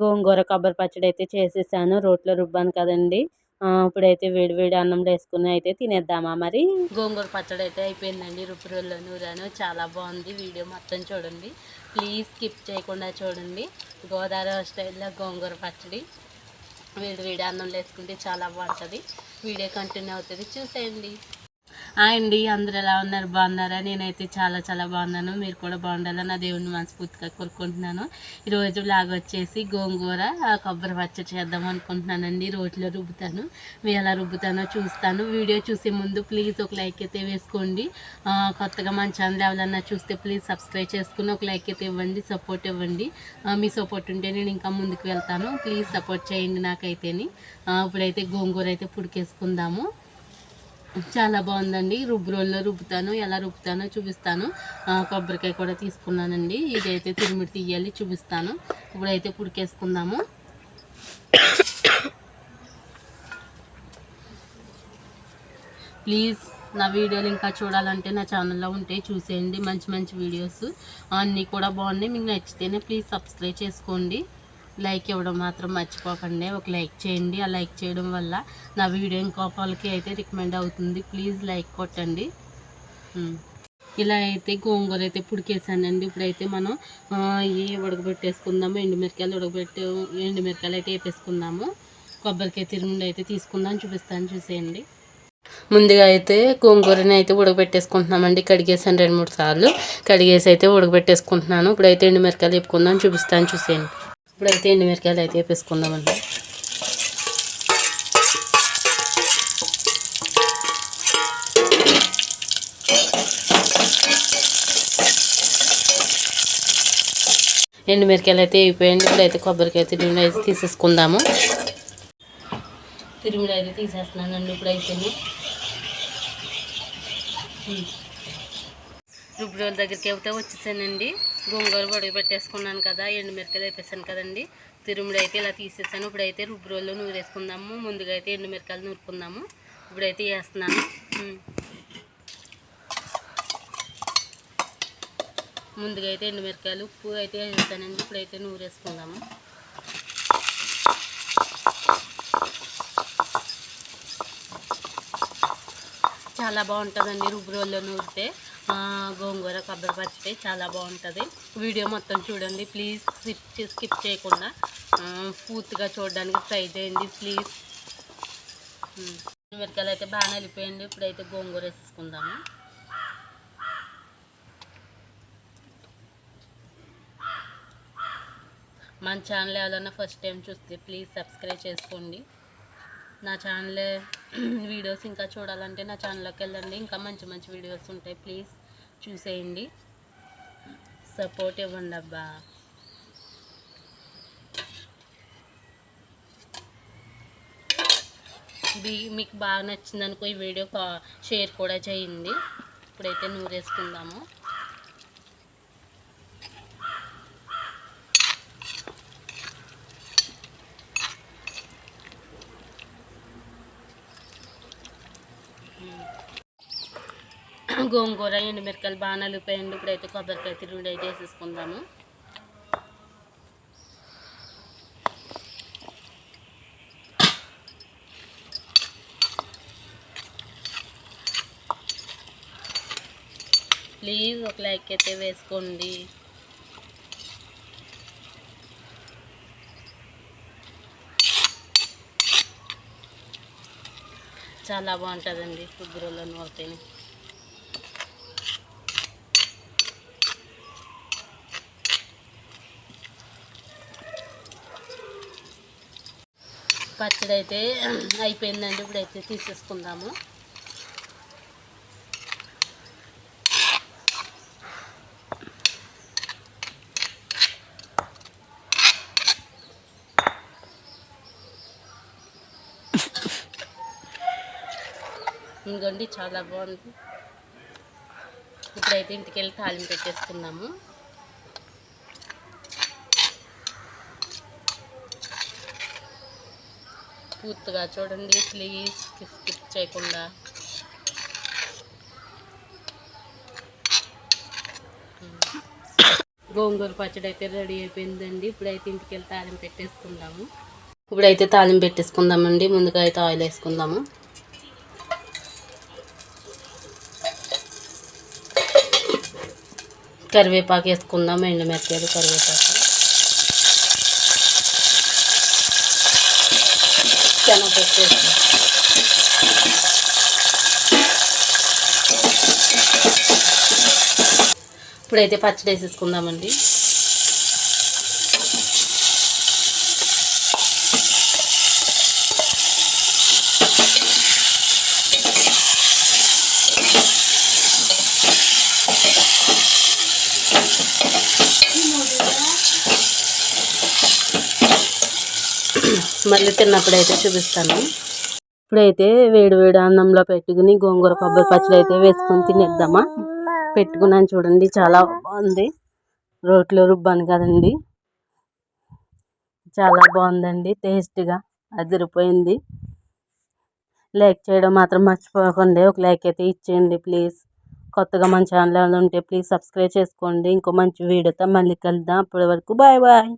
గోంగూర కొబ్బరి పచ్చడి అయితే చేసేసాను. రోట్లో రుబ్బాను కదండి. ఇప్పుడైతే వేడివేడి అన్నంలో వేసుకుని అయితే తినేద్దామా మరి? గోంగూర పచ్చడి అయితే అయిపోయిందండి. రుబ్బు రోజుల్లో నూరాను. చాలా బాగుంది వీడియో మొత్తం చూడండి. ప్లీజ్ స్కిప్ చేయకుండా చూడండి. గోదావరి స్టైల్లో గోంగూర పచ్చడి. వేడి వేడి అన్నంలో వేసుకుంటే చాలా బాగుంటుంది. వీడియో కంటిన్యూ అవుతుంది. చూసేయండి. అండి అందరు ఎలా ఉన్నారు? బాగున్నారా? నేనైతే చాలా చాలా బాగున్నాను. మీరు కూడా బాగుండాలని నా దేవుడిని మనస్ఫూర్తిగా కోరుకుంటున్నాను. ఈరోజు లాగా వచ్చేసి గోంగూర కొబ్బరి పచ్చడి చేద్దాం అనుకుంటున్నానండి. రోట్లో రుబ్బుతాను. మీరు ఎలా రుబ్బుతానో చూస్తాను. వీడియో చూసే ముందు ప్లీజ్ ఒక లైక్ అయితే వేసుకోండి. కొత్తగా మన ఛానల్ ఎవరన్నా చూస్తే ప్లీజ్ సబ్స్క్రైబ్ చేసుకుని ఒక లైక్ అయితే ఇవ్వండి. సపోర్ట్ ఇవ్వండి. మీ సపోర్ట్ ఉంటే నేను ఇంకా ముందుకు వెళ్తాను. ప్లీజ్ సపోర్ట్ చేయండి నాకైతేని. ఇప్పుడైతే గోంగూర అయితే పుడికేసుకుందాము. చాలా బాగుందండి. రుబ్బు రోల్లో రుబ్బుతాను. ఎలా రుబ్బుతానో చూపిస్తాను. కొబ్బరికాయ కూడా తీసుకున్నానండి. ఇదైతే తిరుమిడి తీయాలి చూపిస్తాను. ఇప్పుడైతే పుడికేసుకుందాము ప్లీజ్ నా వీడియోలు ఇంకా చూడాలంటే నా ఛానల్లో ఉంటే చూసేయండి. మంచి మంచి వీడియోస్. అన్నీ కూడా బాగున్నాయి. మీకు నచ్చితేనే ప్లీజ్ సబ్స్క్రైబ్ చేసుకోండి. లైక్ ఇవ్వడం మాత్రం మర్చిపోకండి. ఒక లైక్ చేయండి. ఆ లైక్ చేయడం వల్ల నా వీడియో ఇంకో వాళ్ళకి అయితే రికమెండ్ అవుతుంది. ప్లీజ్ లైక్ కొట్టండి. ఇలా అయితే గోంగూర అయితే పుడికేసానండి. ఇప్పుడైతే మనం ఏ ఉడకబెట్టేసుకుందాము ఎండుమిరకాయలు ఉడకబెట్టి ఎండుమిరకాయలు అయితే వేపేసుకుందాము. కొబ్బరికాయ తిరుగుండి అయితే తీసుకుందాం. చూపిస్తాను. చూసేయండి. ముందుగా అయితే గోంగూరని అయితే ఉడకబెట్టేసుకుంటున్నామండి. కడిగేసాను రెండు మూడు సార్లు. కడిగేసి అయితే ఉడకబెట్టేసుకుంటున్నాను. ఇప్పుడైతే ఎండుమిరకాయలు వేపుకుందాం. చూపిస్తాను. చూసేయండి. ఇప్పుడైతే ఎండుమిరకాయలు అయితే వేపేసుకుందామండి. ఎండుమిరకాయలు అయితే అయిపోయండి ఇప్పుడైతే కొబ్బరికాయ తిరిగి అయితే తీసేసుకుందాము. తిరుమల అయితే తీసేస్తున్నానండి. ఇప్పుడైతే రుబ్బురోల దగ్గరికి అయితే వచ్చేసానండి. గోంగూర పొడి పెట్టేసుకున్నాను కదా ఎండుమిరకలు వేపేసాను కదండి. తిరుముడు అయితే ఇలా తీసేసాను. ఇప్పుడైతే రుబ్బురోళ్ళు నూరేసుకుందాము ముందుగా అయితే ఎండుమిరకలు నూరుకుందాము. ఇప్పుడైతే వేస్తున్నాను. ముందుగా అయితే ఎండుమిరకాయలు ఉప్పు అయితే వేస్తానండి ఇప్పుడైతే నూరేసుకుందాము చాలా బాగుంటుందండి రుబ్బురోల్లో నూరితే. గోంగూర కొబ్బరి పచ్చితే చాలా బాగుంటుంది. వీడియో మొత్తం చూడండి ప్లీజ్ స్కిప్ స్కిప్ చేయకుండా పూర్తిగా చూడడానికి ట్రై చేయండి ప్లీజ్. మిరకాయలు అయితే బాగా నలిపోయండి ఇప్పుడైతే గోంగూర వేసేసుకుందాము. మన ఛానల్ ఎవరైనా ఫస్ట్ టైం చూస్తే ప్లీజ్ సబ్స్క్రైబ్ చేసుకోండి. నా ఛానల్ వీడియోస్ ఇంకా చూడాలంటే నా ఛానల్లోకి వెళ్ళండి. ఇంకా మంచి మంచి వీడియోస్ ఉంటాయి. ప్లీజ్ చూసేయండి. సపోర్ట్ ఇవ్వండి అబ్బా. మీకు బాగా నచ్చిందనుకో ఈ వీడియో షేర్ కూడా చేయండి. ఇప్పుడైతే నూరేసుకుందాము. గోంగూర ఎండుమిరకాయలు బాగా నలిపోయండి ఇప్పుడైతే కొబ్బరికాయ తిరుగుడు అయితే వేసేసుకుందాము. ప్లీజ్ ఒక లైక్ అయితే వేసుకోండి. చాలా బాగుంటుందండి. కొబ్బరిలో నూరుతాయి పచ్చడి అయితే అయిపోయిందండి. ఇప్పుడైతే తీసేసుకుందాము. ఇంకోండి చాలా బాగుంది. ఇప్పుడైతే ఇంటికి వెళ్ళి తాలింపు పెట్టేసుకుందాము. పూర్తిగా చూడండి ప్లీజ్ స్కిప్ చేయకుండా. గోంగూర పచ్చడి అయితే రెడీ అయిపోయిందండి. ఇప్పుడైతే ఇంటికి వెళ్ళి తాలింపు పెట్టేసుకుందాము. ఇప్పుడైతే తాలింపు పెట్టేసుకుందామండి. ముందుగా అయితే ఆయిల్ వేసుకుందాము. కరివేపాకు వేసుకుందాం ఎండుమిరపకాయలు కరివేపాకు. శనగపప్పు వేసుకుందాం ఇప్పుడైతే పచ్చడి వేసేసుకుందామండి. మళ్ళీ తిన్నప్పుడు అయితే చూపిస్తాను. ఇప్పుడైతే వేడి వేడి అన్నంలో పెట్టుకుని గోంగూర కొబ్బరి పచ్చడి అయితే వేసుకొని తినేద్దామా? పెట్టుకున్నాను చూడండి చాలా బాగుంది. రోట్లో రుబ్బాను కదండి. చాలా బాగుందండి టేస్ట్గా అదిరిపోయింది. లైక్ చేయడం మాత్రం మర్చిపోకండి ఒక లైక్ అయితే ఇచ్చేయండి ప్లీజ్. కొత్తగా మన ఛానల్ ఉంటే ప్లీజ్ సబ్స్క్రైబ్ చేసుకోండి. ఇంకో మంచి వీడియోతో మళ్ళీ కలుద్దాం. అప్పటి వరకు బాయ్ బాయ్.